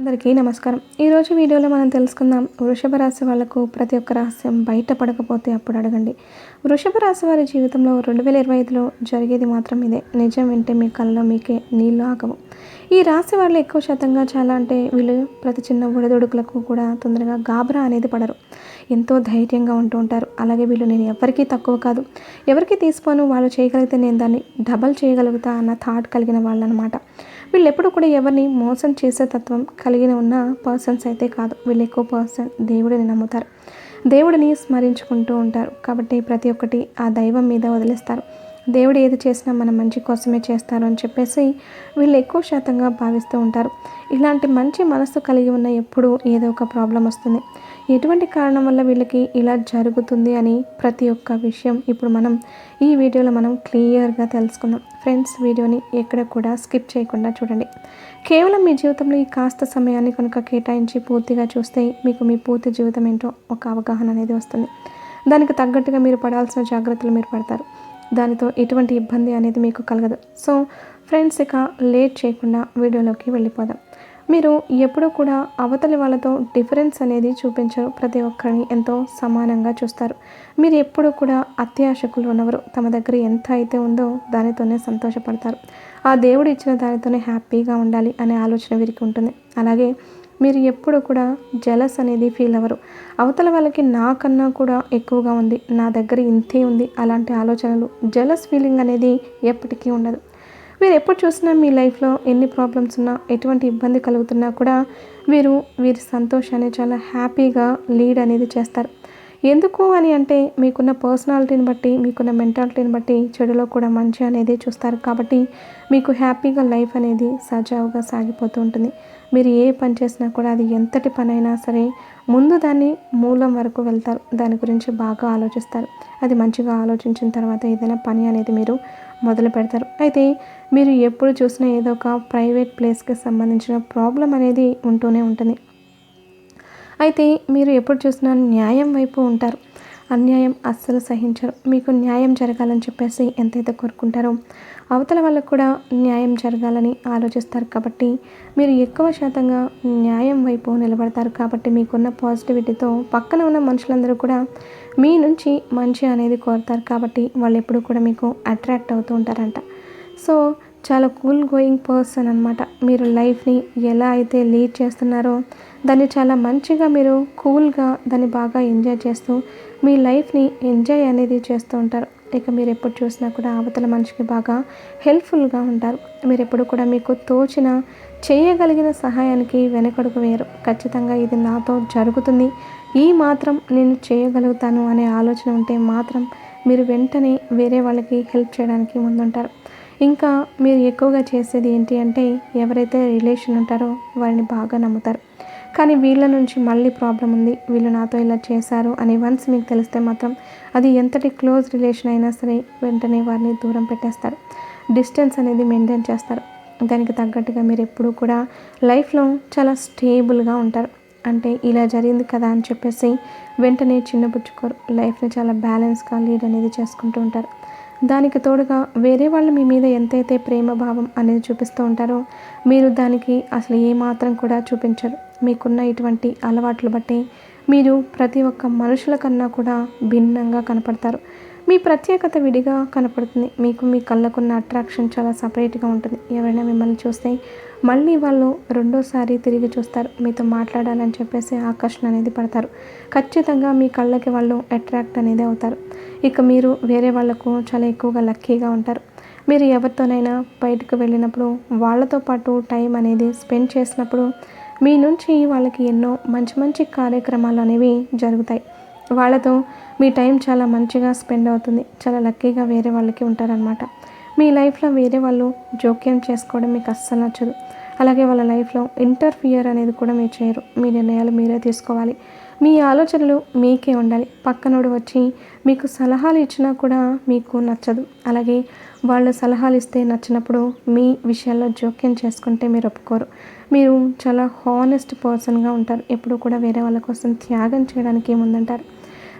అందరికీ నమస్కారం. ఈరోజు వీడియోలో మనం తెలుసుకుందాం వృషభ రాశి వాళ్ళకు ప్రతి ఒక్క రహస్యం బయటపడకపోతే అప్పుడు అడగండి. వృషభ రాశి వారి జీవితంలో రెండు వేల ఇరవై ఐదులో జరిగేది మాత్రం ఇదే. నిజం వింటే మీ కళ్ళలో మీకే నీళ్ళు ఆగవు. ఈ రాశి వాళ్ళు ఎక్కువ శాతంగా చాలా అంటే వీళ్ళు ప్రతి చిన్న ఒడిదొడుకులకు కూడా తొందరగా గాబరా అనేది పడరు. ఎంతో ధైర్యంగా ఉంటూ ఉంటారు. అలాగే వీళ్ళు నేను ఎవరికీ తక్కువ కాదు. ఎవరికి తీసుకోను వాళ్ళు చేయగలిగితే నేను దాన్ని డబల్ చేయగలుగుతా అన్న థాట్ కలిగిన వాళ్ళు అనమాట వీళ్ళు ఎప్పుడు కూడా ఎవరిని మోసం చేసే తత్వం కలిగిన ఉన్న పర్సన్స్ అయితే కాదు. వీళ్ళు ఎక్కువ పర్సన్ దేవుడిని నమ్ముతారు. దేవుడిని స్మరించుకుంటూ ఉంటారు. కాబట్టి ప్రతి ఒక్కటి ఆ దైవం మీద వదిలేస్తారు. దేవుడు ఏది చేసినా మన మంచి కోసమే చేస్తారు అని చెప్పేసి వీళ్ళు ఎక్కువ శాతంగా భావిస్తూ ఉంటారు. ఇలాంటి మంచి మనస్సు కలిగి ఉన్న ఎప్పుడూ ఏదో ఒక ప్రాబ్లం వస్తుంది. ఎటువంటి కారణం వల్ల వీళ్ళకి ఇలా జరుగుతుంది అని ప్రతి ఒక్క విషయం ఇప్పుడు మనం ఈ వీడియోలో మనం క్లియర్గా తెలుసుకుందాం. ఫ్రెండ్స్ వీడియోని ఎక్కడ కూడా స్కిప్ చేయకుండా చూడండి. కేవలం మీ జీవితంలో ఈ కాస్త సమయాన్ని కనుక కేటాయించి పూర్తిగా చూస్తే మీకు మీ పూర్తి జీవితం ఏంటో ఒక అవగాహన అనేది వస్తుంది. దానికి తగ్గట్టుగా మీరు పడాల్సిన జాగ్రత్తలు మీరు పడతారు. దానితో ఎటువంటి ఇబ్బంది అనేది మీకు కలగదు. సో ఫ్రెండ్స్ ఇక లేట్ చేయకుండా వీడియోలోకి వెళ్ళిపోదాం. మీరు ఎప్పుడూ కూడా అవతలి వాళ్ళతో డిఫరెన్స్ అనేది చూపించరు. ప్రతి ఒక్కరిని ఎంతో సమానంగా చూస్తారు. మీరు ఎప్పుడూ కూడా అత్యాశకులు ఉన్నవారు. తమ దగ్గర ఎంత అయితే ఉందో దానితోనే సంతోషపడతారు. ఆ దేవుడు ఇచ్చిన దానితోనే హ్యాపీగా ఉండాలి అనే ఆలోచన వీరికి ఉంటుంది. అలాగే మీరు ఎప్పుడు కూడా జలస్ అనేది ఫీల్ అవ్వరు. అవతల వాళ్ళకి నాకన్నా కూడా ఎక్కువగా ఉంది. నా దగ్గర ఇంతే ఉంది. అలాంటి ఆలోచనలు జలస్ ఫీలింగ్ అనేది ఎప్పటికీ ఉండదు. మీరు ఎప్పుడు చూసినా మీ లైఫ్లో ఎన్ని ప్రాబ్లమ్స్ ఉన్నా ఎటువంటి ఇబ్బంది కలుగుతున్నా కూడా వీరు వీరి సంతోషాన్ని చాలా హ్యాపీగా లీడ్ అనేది చేస్తారు. ఎందుకు అని అంటే మీకున్న పర్సనాలిటీని బట్టి మీకున్న మెంటాలిటీని బట్టి చెడులో కూడా మంచి అనేది చూస్తారు. కాబట్టి మీకు హ్యాపీగా లైఫ్ అనేది సజావుగా సాగిపోతూ ఉంటుంది. మీరు ఏ పని చేసినా కూడా అది ఎంతటి పని అయినా సరే ముందు దాన్ని మూలం వరకు వెళ్తారు. దాని గురించి బాగా ఆలోచిస్తారు. అది మంచిగా ఆలోచించిన తర్వాత ఏదైనా పని అనేది మీరు మొదలు పెడతారు. అయితే మీరు ఎప్పుడు చూసినా ఏదో ఒక ప్రైవేట్ ప్లేస్కి సంబంధించిన ప్రాబ్లం అనేది ఉంటూనే ఉంటుంది. అయితే మీరు ఎప్పుడు చూసినా న్యాయం వైపు ఉంటారు. అన్యాయం అస్సలు సహించరు. మీకు న్యాయం జరగాలని చెప్పేసి ఎంతైతే కోరుకుంటారో అవతల వాళ్ళకు కూడా న్యాయం జరగాలని ఆలోచిస్తారు కాబట్టి మీరు ఎక్కువ శాతంగా న్యాయం వైపు నిలబడతారు కాబట్టి మీకున్న పాజిటివిటీతో పక్కన ఉన్న మనుషులందరూ కూడా మీ నుంచి మంచి అనేది కోరుతారు కాబట్టి వాళ్ళు ఎప్పుడు కూడా మీకు అట్రాక్ట్ అవుతూ ఉంటారంట. సో చాలా కూల్ గోయింగ్ పర్సన్ అనమాట మీరు లైఫ్ని ఎలా అయితే లీడ్ చేస్తున్నారో దాన్ని చాలా మంచిగా మీరు కూల్గా దాన్ని బాగా ఎంజాయ్ చేస్తూ మీ లైఫ్ని ఎంజాయ్ అనేది చేస్తూ ఉంటారు. ఇక మీరు ఎప్పుడు చూసినా కూడా అవతల మనిషికి బాగా హెల్ప్ఫుల్గా ఉంటారు. మీరు ఎప్పుడు కూడా మీకు తోచిన చేయగలిగిన సహాయానికి వెనకడుగు వేయరు. ఖచ్చితంగా ఇది నాతో జరుగుతుంది. ఈ మాత్రం నేను చేయగలుగుతాను అనే ఆలోచన ఉంటే మాత్రం మీరు వెంటనే వేరే వాళ్ళకి హెల్ప్ చేయడానికి ముందుంటారు. ఇంకా మీరు ఎక్కువగా చేసేది ఏంటి అంటే ఎవరైతే రిలేషన్ ఉంటారో వారిని బాగా నమ్ముతారు. కానీ వీళ్ళ నుంచి మళ్ళీ ప్రాబ్లం ఉంది. వీళ్ళు నాతో ఇలా చేశారు అని వన్స్ మీకు తెలిస్తే మాత్రం అది ఎంతటి క్లోజ్ రిలేషన్ అయినా సరే వెంటనే వారిని దూరం పెట్టేస్తారు. డిస్టెన్స్ అనేది మెయింటైన్ చేస్తారు. దానికి తగ్గట్టుగా మీరు ఎప్పుడూ కూడా లైఫ్లో చాలా స్టేబుల్గా ఉంటారు. అంటే ఇలా జరిగింది కదా అని చెప్పేసి వెంటనే చిన్నపుచ్చుకోరు. లైఫ్ని చాలా బ్యాలెన్స్గా లీడ్ అనేది చేసుకుంటూ ఉంటారు. దానికి తోడుగా వేరే వాళ్ళు మీ మీద ఎంతైతే ప్రేమ భావం అనేది చూపిస్తూ ఉంటారో మీరు దానికి అసలు ఏమాత్రం కూడా చూపించరు. మీకున్న ఇటువంటి అలవాట్లు బట్టి మీరు ప్రతి ఒక్క మనుషుల కన్నా కూడా భిన్నంగా కనపడతారు. మీ ప్రత్యేకత విడిగా కనపడుతుంది. మీకు మీ కళ్ళకున్న అట్రాక్షన్ చాలా సపరేట్గా ఉంటుంది. ఎవరైనా మిమ్మల్ని చూస్తే మళ్ళీ వాళ్ళు రెండోసారి తిరిగి చూస్తారు. మీతో మాట్లాడాలని చెప్పేసి ఆకర్షణ అనేది పడతారు. ఖచ్చితంగా మీ కళ్ళకి వాళ్ళు అట్రాక్ట్ అనేది అవుతారు. ఇక మీరు వేరే వాళ్ళకు చాలా ఎక్కువగా లక్కీగా ఉంటారు. మీరు ఎవరితోనైనా బయటకు వెళ్ళినప్పుడు వాళ్ళతో పాటు టైం అనేది స్పెండ్ చేసినప్పుడు మీ నుంచి వాళ్ళకి ఎన్నో మంచి మంచి కార్యక్రమాలు అనేవి జరుగుతాయి. వాళ్ళతో మీ టైం చాలా మంచిగా స్పెండ్ అవుతుంది. చాలా లక్కీగా వేరే వాళ్ళకి ఉంటారనమాట మీ లైఫ్లో వేరే వాళ్ళు జోక్యం చేసుకోవడం మీకు అస్సలు నచ్చదు. అలాగే వాళ్ళ లైఫ్లో ఇంటర్ఫియర్ అనేది కూడా మీరు చేయరు. మీ నిర్ణయాలు మీరే తీసుకోవాలి. మీ ఆలోచనలు మీకే ఉండాలి. పక్కనోడు వచ్చి మీకు సలహాలు ఇచ్చినా కూడా మీకు నచ్చదు. అలాగే వాళ్ళు సలహాలు ఇస్తే నచ్చినప్పుడు మీ విషయాల్లో జోక్యం చేసుకుంటే మీరు ఒప్పుకోరు. మీరు చాలా హానెస్ట్ పర్సన్గా ఉంటారు. ఎప్పుడు కూడా వేరే వాళ్ళ కోసం త్యాగం చేయడానికి ఏముందంటారు?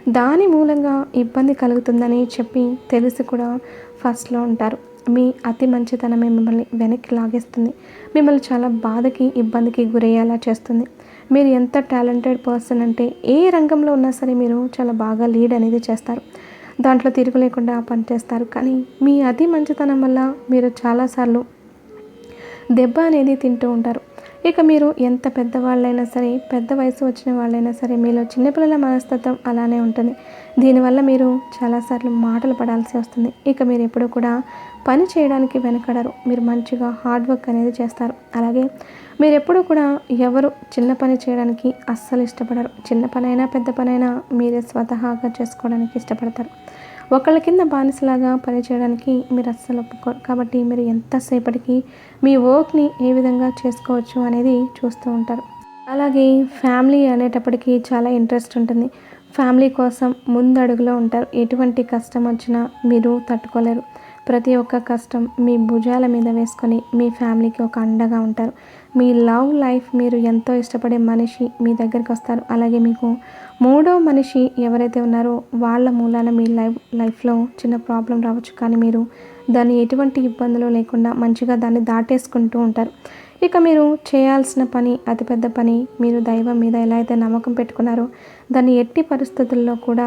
దాని మూలంగా ఇబ్బంది కలుగుతుందని చెప్పి తెలిసి కూడా ఫస్ట్లో ఉంటారు. మీ అతి మంచితనమే మిమ్మల్ని వెనక్కి లాగేస్తుంది. మిమ్మల్ని చాలా బాధకి ఇబ్బందికి గురయ్యేలా చేస్తుంది. మీరు ఎంత టాలెంటెడ్ పర్సన్ అంటే ఏ రంగంలో ఉన్నా సరే మీరు చాలా బాగా లీడ్ అనేది చేస్తారు. దాంట్లో తిరుగు లేకుండా పనిచేస్తారు కానీ మీ అతి మంచితనం వల్ల మీరు చాలాసార్లు దెబ్బ అనేది తింటూ ఉంటారు. ఇక మీరు ఎంత పెద్దవాళ్ళైనా సరే పెద్ద వయసు వచ్చిన వాళ్ళైనా సరే మీలో చిన్నపిల్లల మనస్తత్వం అలానే ఉంటుంది. దీనివల్ల మీరు చాలాసార్లు మాటలు పడాల్సి వస్తుంది. ఇక మీరు ఎప్పుడూ కూడా పని చేయడానికి వెనకడరు. మీరు మంచిగా హార్డ్ వర్క్ అనేది చేస్తారు. అలాగే మీరు ఎప్పుడూ కూడా ఎవరు చిన్న పని చేయడానికి అస్సలు ఇష్టపడరు. చిన్న పనైనా పెద్ద పనైనా మీరే స్వతహాగా చేసుకోవడానికి ఇష్టపడతారు. ఒకళ్ళ కింద బానిసలాగా పనిచేయడానికి మీరు అస్సలు ఒప్పుకోరు. కాబట్టి మీరు ఎంతసేపటికి మీ వర్క్ని ఏ విధంగా చేసుకోవచ్చు అనేది చూస్తూ ఉంటారు. అలాగే ఫ్యామిలీ అనేటప్పటికీ చాలా ఇంట్రెస్ట్ ఉంటుంది. ఫ్యామిలీ కోసం ముందడుగులో ఉంటారు. ఎటువంటి కష్టం వచ్చినా మీరు తట్టుకోలేరు. ప్రతి ఒక్క కష్టం మీ భుజాల మీద వేసుకొని మీ ఫ్యామిలీకి ఒక అండగా ఉంటారు. మీ లవ్ లైఫ్ మీరు ఎంతో ఇష్టపడే మనిషి మీ దగ్గరికి వస్తారు. అలాగే మీకు మూడో మనిషి ఎవరైతే ఉన్నారో వాళ్ళ మూలాన మీ లైఫ్ లైఫ్లో చిన్న ప్రాబ్లం రావచ్చు. కానీ మీరు దాన్ని ఎటువంటి ఇబ్బందులు లేకుండా మంచిగా దాన్ని దాటేసుకుంటూ ఉంటారు. ఇక మీరు చేయాల్సిన పని అతిపెద్ద పని మీరు దైవం మీద ఎలా అయితే నమ్మకం పెట్టుకున్నారో దాన్ని ఎట్టి పరిస్థితుల్లో కూడా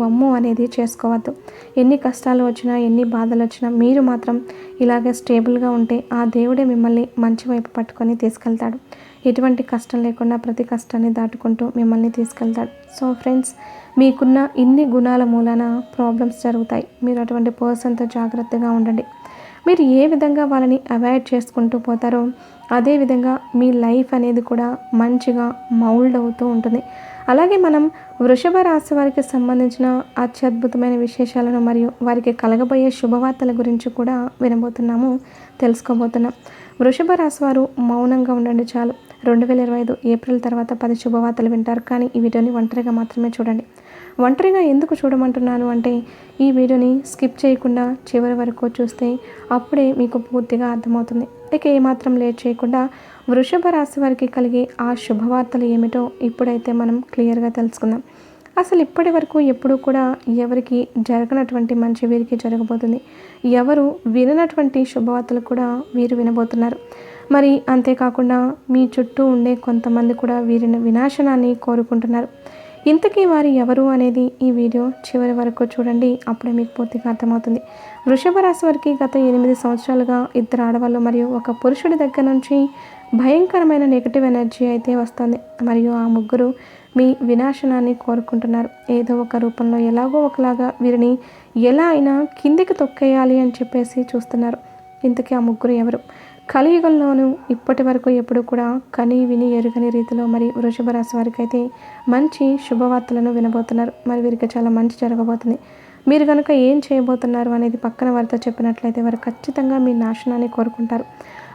వమ్ము అనేది చేసుకోవద్దు. ఎన్ని కష్టాలు వచ్చినా ఎన్ని బాధలు వచ్చినా మీరు మాత్రం ఇలాగే స్టేబుల్గా ఉంటే ఆ దేవుడే మిమ్మల్ని మంచి వైపు పట్టుకొని తీసుకెళ్తాడు. ఎటువంటి కష్టం లేకుండా ప్రతి కష్టాన్ని దాటుకుంటూ మిమ్మల్ని తీసుకెళ్తాడు. సో ఫ్రెండ్స్ మీకున్న ఇన్ని గుణాల మూలాన ప్రాబ్లమ్స్ జరుగుతాయి. మీరు అటువంటి పర్సన్తో జాగ్రత్తగా ఉండండి. మీరు ఏ విధంగా వాళ్ళని అవాయిడ్ చేసుకుంటూ పోతారో అదేవిధంగా మీ లైఫ్ అనేది కూడా మంచిగా మౌల్డ్ అవుతూ ఉంటుంది. అలాగే మనం వృషభ రాశి వారికి సంబంధించిన అత్యద్భుతమైన విశేషాలను మరియు వారికి కలగబోయే శుభవార్తల గురించి కూడా వినబోతున్నాము తెలుసుకోబోతున్నాం. వృషభ రాశి వారు మౌనంగా ఉండండి చాలు. రెండు వేల ఇరవై ఐదు ఏప్రిల్ తర్వాత పది శుభవార్తలు వింటారు. కానీ ఈ వీడియోని ఒంటరిగా మాత్రమే చూడండి. ఒంటరిగా ఎందుకు చూడమంటున్నాను అంటే ఈ వీడియోని స్కిప్ చేయకుండా చివరి వరకు చూస్తే అప్పుడే మీకు పూర్తిగా అర్థమవుతుంది. ఇక ఏమాత్రం లేట్ చేయకుండా వృషభ రాశి వారికి కలిగే ఆ శుభవార్తలు ఏమిటో ఇప్పుడైతే మనం క్లియర్గా తెలుసుకుందాం. అసలు ఇప్పటి వరకు ఎప్పుడూ కూడా ఎవరికి జరగనటువంటి మంచి వీరికి జరగబోతుంది. ఎవరు విననటువంటి శుభవార్తలు కూడా వీరు వినబోతున్నారు. మరి అంతేకాకుండా మీ చుట్టూ ఉండే కొంతమంది కూడా వీరిని వినాశనాన్ని కోరుకుంటున్నారు. ఇంతకీ వారు ఎవరు అనేది ఈ వీడియో చివరి వరకు చూడండి. అప్పుడే మీకు పూర్తిగా అర్థమవుతుంది. వృషభ రాశి వారికి గత ఎనిమిది సంవత్సరాలుగా ఇద్దరు ఆడవాళ్ళు మరియు ఒక పురుషుడి దగ్గర నుంచి భయంకరమైన నెగిటివ్ ఎనర్జీ అయితే వస్తుంది. మరియు ఆ ముగ్గురు మీ వినాశనాన్ని కోరుకుంటున్నారు. ఏదో ఒక రూపంలో ఎలాగో ఒకలాగా వీరిని ఎలా అయినా కిందికి తొక్కేయాలి అని చెప్పేసి చూస్తున్నారు. ఇంతకీ ఆ ముగ్గురు ఎవరు? కలియుగంలోనూ ఇప్పటి వరకు ఎప్పుడు కూడా కని విని ఎరుగని రీతిలో మరి వృషభ రాశి వారికి అయితే మంచి శుభవార్తలను వినబోతున్నారు. మరి వీరికి చాలా మంచి జరగబోతుంది. మీరు కనుక ఏం చేయబోతున్నారు అనేది పక్కన వారితో చెప్పినట్లయితే వారు ఖచ్చితంగా మీ నాశనాన్ని కోరుకుంటారు.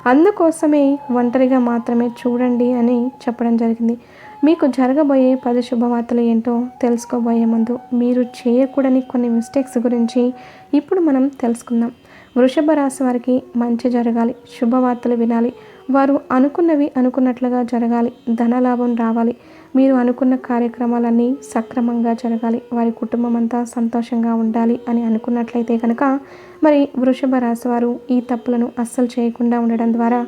అందుకోసమే ఒంటరిగా మాత్రమే చూడండి అని చెప్పడం జరిగింది. మీకు జరగబోయే పది శుభవార్తలు ఏంటో తెలుసుకోబోయే ముందు మీరు చేయకూడని కొన్ని మిస్టేక్స్ గురించి ఇప్పుడు మనం తెలుసుకుందాం. వృషభ రాశి వారికి మంచి జరగాలి శుభవార్తలు వినాలి. వారు అనుకున్నవి అనుకున్నట్లుగా జరగాలి ధనలాభం రావాలి. మీరు అనుకున్న కార్యక్రమాలన్నీ సక్రమంగా జరగాలి వారి కుటుంబం అంతా సంతోషంగా ఉండాలి అని అనుకున్నట్లయితే కనుక మరి వృషభ రాశి వారు ఈ తప్పులను అస్సలు చేయకుండా ఉండడం ద్వారా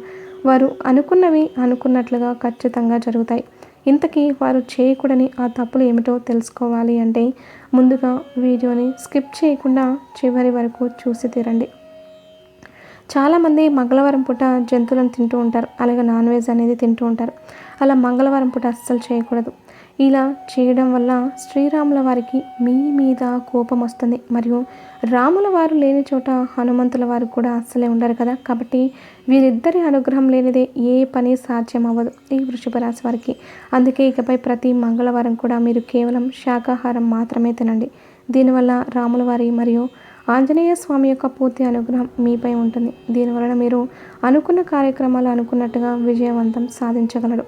వారు అనుకున్నవి అనుకున్నట్లుగా ఖచ్చితంగా జరుగుతాయి. ఇంతకీ వారు చేయకూడని ఆ తప్పులు ఏమిటో తెలుసుకోవాలి అంటే ముందుగా వీడియోని స్కిప్ చేయకుండా చివరి వరకు చూసి తీరండి. చాలామంది మంగళవారం పూట జంతువులను తింటూ ఉంటారు. అలాగే నాన్ వెజ్ అనేది తింటూ ఉంటారు. అలా మంగళవారం పూట అస్సలు చేయకూడదు. ఇలా చేయడం వల్ల శ్రీరాముల వారికి మీ మీద కోపం వస్తుంది. మరియు రాముల వారు లేని చోట హనుమంతుల వారు కూడా అస్సలే ఉండరు కదా. కాబట్టి వీరిద్దరి అనుగ్రహం లేనిదే ఏ పని సాధ్యం అవ్వదు ఈ వృషభ రాశి వారికి. అందుకే ఇకపై ప్రతి మంగళవారం కూడా మీరు కేవలం శాకాహారం మాత్రమే తినండి. దీనివల్ల రాముల వారి మరియు ఆంజనేయ స్వామి యొక్క పూర్తి అనుగ్రహం మీపై ఉంటుంది. దీనివలన మీరు అనుకున్న కార్యక్రమాలు అనుకున్నట్టుగా విజయవంతం సాధించగలరు.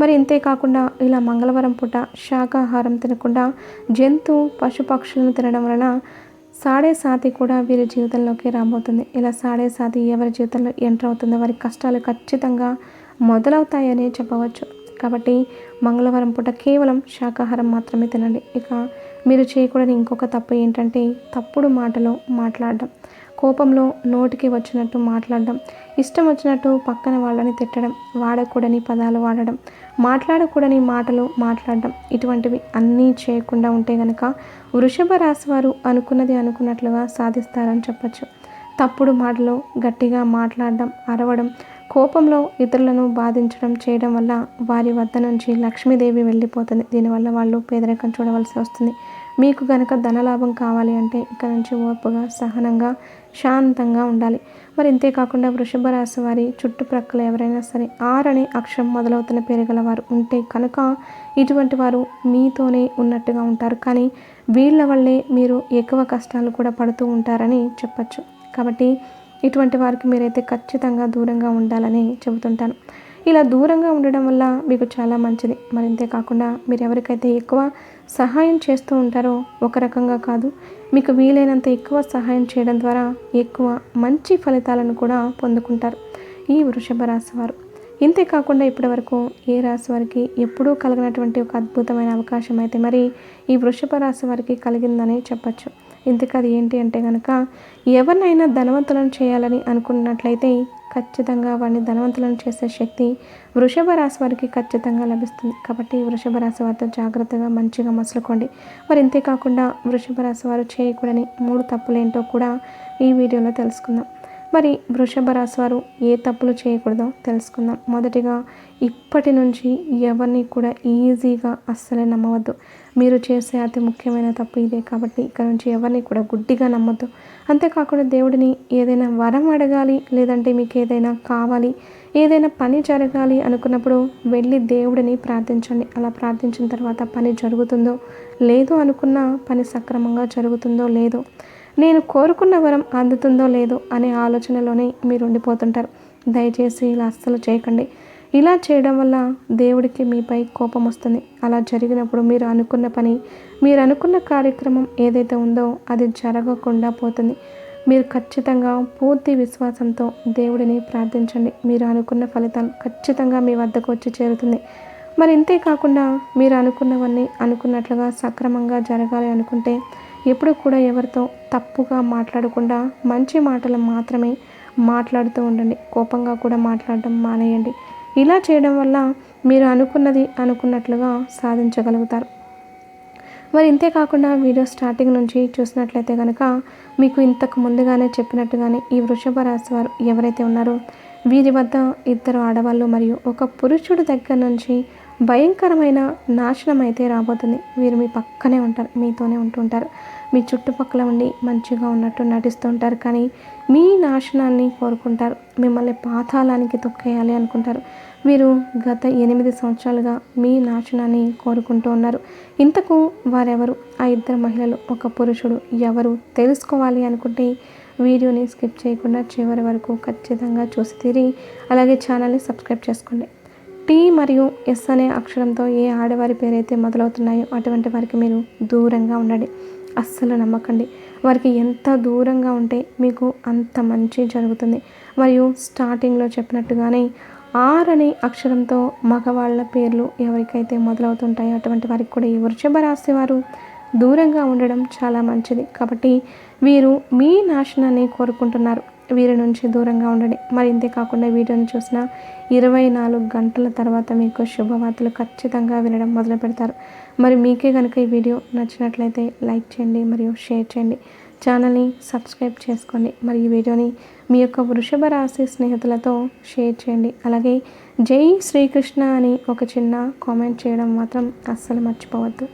మరి ఇంతేకాకుండా ఇలా మంగళవారం పూట శాకాహారం తినకుండా జంతు పశుపక్షులను తినడం వలన సాడే సాతి కూడా వీరి జీవితంలోకి రాబోతుంది. ఇలా సాడే సాతి ఎవరి జీవితంలో ఎంటర్ అవుతుందో వారి కష్టాలు ఖచ్చితంగా మొదలవుతాయని చెప్పవచ్చు. కాబట్టి మంగళవారం పూట కేవలం శాకాహారం మాత్రమే తినండి. ఇక మీరు చేయకూడని ఇంకొక తప్పు ఏంటంటే తప్పుడు మాటలో మాట్లాడడం. కోపంలో నోటికి వచ్చినట్టు మాట్లాడడం. ఇష్టం వచ్చినట్టు పక్కన వాళ్ళని తిట్టడం. వాడకూడని పదాలు వాడడం. మాట్లాడకూడని మాటలు మాట్లాడడం. ఇటువంటివి అన్నీ చేయకుండా ఉంటే గనక వృషభ రాశి వారు అనుకున్నది అనుకున్నట్లుగా సాధిస్తారని చెప్పచ్చు. తప్పుడు మాటలు గట్టిగా మాట్లాడడం అరవడం కోపంలో ఇతరులను బాధించడం చేయడం వల్ల వారి వద్ద నుంచి లక్ష్మీదేవి వెళ్ళిపోతుంది. దీనివల్ల వాళ్ళు పేదరికం చూడవలసి వస్తుంది. మీకు కనుక ధనలాభం కావాలి అంటే ఇక్కడ నుంచి ఓర్పుగా సహనంగా శాంతంగా ఉండాలి. మరి ఇంతేకాకుండా వృషభ రాశి వారి చుట్టుప్రక్కల ఎవరైనా సరే ఆరని అక్షరం మొదలవుతున్న పేరు గల వారు ఉంటే కనుక ఇటువంటి వారు మీతోనే ఉన్నట్టుగా ఉంటారు. కానీ వీళ్ళ వల్లే మీరు ఎక్కువ కష్టాలు కూడా పడుతూ ఉంటారని చెప్పచ్చు. కాబట్టి ఇటువంటి వారికి మీరైతే ఖచ్చితంగా దూరంగా ఉండాలని చెబుతుంటాను. ఇలా దూరంగా ఉండడం వల్ల మీకు చాలా మంచిది. మరింతే కాకుండా మీరు ఎవరికైతే ఎక్కువ సహాయం చేస్తూ ఉంటారో ఒక రకంగా కాదు మీకు వీలైనంత ఎక్కువ సహాయం చేయడం ద్వారా ఎక్కువ మంచి ఫలితాలను కూడా పొందుకుంటారు ఈ వృషభ రాశి వారు. ఇంతేకాకుండా ఇప్పటి వరకు ఏ రాశి వారికి ఎప్పుడూ కలిగినటువంటి ఒక అద్భుతమైన అవకాశం అయితే మరి ఈ వృషభ రాశి వారికి కలిగిందని చెప్పచ్చు. ఇంతకు అది ఏంటి అంటే కనుక ఎవరినైనా ధనవంతులను చేయాలని అనుకున్నట్లయితే ఖచ్చితంగా వాడిని ధనవంతులను చేసే శక్తి వృషభ రాశి వారికి ఖచ్చితంగా లభిస్తుంది. కాబట్టి వృషభ రాశి వారితో జాగ్రత్తగా మంచిగా మసులుకోండి. మరి ఇంతేకాకుండా వృషభ రాశి వారు చేయకూడని మూడు తప్పులేంటో కూడా ఈ వీడియోలో తెలుసుకుందాం. మరి వృషభ రాశి వారు ఏ తప్పులు చేయకూడదో తెలుసుకుందాం. మొదటిగా ఇప్పటి నుంచి ఎవరిని కూడా ఈజీగా అస్సలే నమ్మవద్దు. మీరు చేసే అతి ముఖ్యమైన తప్పు ఇదే కాబట్టి ఇక్కడ నుంచి ఎవరిని కూడా గుడ్డిగా నమ్మద్దు. అంతేకాకుండా దేవుడిని ఏదైనా వరం అడగాలి లేదంటే మీకు ఏదైనా కావాలి ఏదైనా పని జరగాలి అనుకున్నప్పుడు వెళ్ళి దేవుడిని ప్రార్థించండి. అలా ప్రార్థించిన తర్వాత పని జరుగుతుందో లేదో అనుకున్న పని సక్రమంగా జరుగుతుందో లేదో నేను కోరుకున్న వరం అందుతుందో లేదో అనే ఆలోచనలోనే మీరు ఉండిపోతుంటారు దయచేసి ఇలా అస్సలు చేయకండి. ఇలా చేయడం వల్ల దేవుడికి మీపై కోపం వస్తుంది. అలా జరిగినప్పుడు మీరు అనుకున్న పని మీరు అనుకున్న కార్యక్రమం ఏదైతే ఉందో అది జరగకుండా పోతుంది. మీరు ఖచ్చితంగా పూర్తి విశ్వాసంతో దేవుడిని ప్రార్థించండి. మీరు అనుకున్న ఫలితం ఖచ్చితంగా మీ వద్దకు వచ్చి చేరుతుంది. మరి ఇంతే కాకుండా మీరు అనుకున్నవన్నీ అనుకున్నట్లుగా సక్రమంగా జరగాలి అనుకుంటే ఎప్పుడు కూడా ఎవరితో తప్పుగా మాట్లాడకుండా మంచి మాటలు మాత్రమే మాట్లాడుతూ ఉండండి. కోపంగా కూడా మాట్లాడడం మానేయండి. ఇలా చేయడం వల్ల మీరు అనుకున్నది అనుకున్నట్లుగా సాధించగలుగుతారు. మరి ఇంతే కాకుండా వీడియో స్టార్టింగ్ నుంచి చూసినట్లయితే కనుక మీకు ఇంతకు ముందుగానే చెప్పినట్టుగానే ఈ వృషభ రాశి వారు ఎవరైతే ఉన్నారో వీరి వద్ద ఇద్దరు ఆడవాళ్ళు మరియు ఒక పురుషుడు దగ్గర నుంచి భయంకరమైన నాశనం అయితే రాబోతుంది. వీరు మీ పక్కనే ఉంటారు మీతోనే ఉంటుంటారు మీ చుట్టుపక్కల ఉండి మంచిగా ఉన్నట్టు నటిస్తూ ఉంటారు కానీ మీ నాశనాన్ని కోరుకుంటారు. మిమ్మల్ని పాతాళానికి తొక్కేయాలి అనుకుంటారు. వీరు గత ఎనిమిది సంవత్సరాలుగా మీ నాశనాన్ని కోరుకుంటూ ఉన్నారు. ఇంతకు వారెవరు? ఆ ఇద్దరు మహిళలు ఒక పురుషుడు ఎవరు తెలుసుకోవాలి అనుకుంటే వీడియోని స్కిప్ చేయకుండా చివరి వరకు ఖచ్చితంగా చూసి తీరి అలాగే ఛానల్ని సబ్స్క్రైబ్ చేసుకోండి. టీ మరియు ఎస్ అనే అక్షరంతో ఏ ఆడవారి పేరైతే మొదలవుతున్నాయో అటువంటి వారికి మీరు దూరంగా ఉండండి. అస్సలు నమ్మకండి. వారికి ఎంత దూరంగా ఉంటే మీకు అంత మంచి జరుగుతుంది. మరియు స్టార్టింగ్లో చెప్పినట్టుగానే ఆర్ అనే అక్షరంతో మగవాళ్ళ పేర్లు ఎవరికైతే మొదలవుతుంటాయో అటువంటి వారికి కూడా ఈ వృషభ రాశి వారు దూరంగా ఉండడం చాలా మంచిది. కాబట్టి వీరు మీ నాశనాన్ని కోరుకుంటున్నారు. వీరి నుంచి దూరంగా ఉండండి. మరి ఇంతే కాకుండా వీడియోని చూసిన ఇరవై నాలుగు గంటల తర్వాత మీకు శుభవార్తలు ఖచ్చితంగా వినడం మొదలు పెడతారు. మరి మీకే కనుక ఈ వీడియో నచ్చినట్లయితే లైక్ చేయండి మరియు షేర్ చేయండి. ఛానల్ని సబ్స్క్రైబ్ చేసుకోండి మరి ఈ వీడియోని మీ యొక్క వృషభ రాశి స్నేహితులతో షేర్ చేయండి. అలాగే జై శ్రీకృష్ణ అని ఒక చిన్న కామెంట్ చేయడం మాత్రం అస్సలు మర్చిపోవద్దు.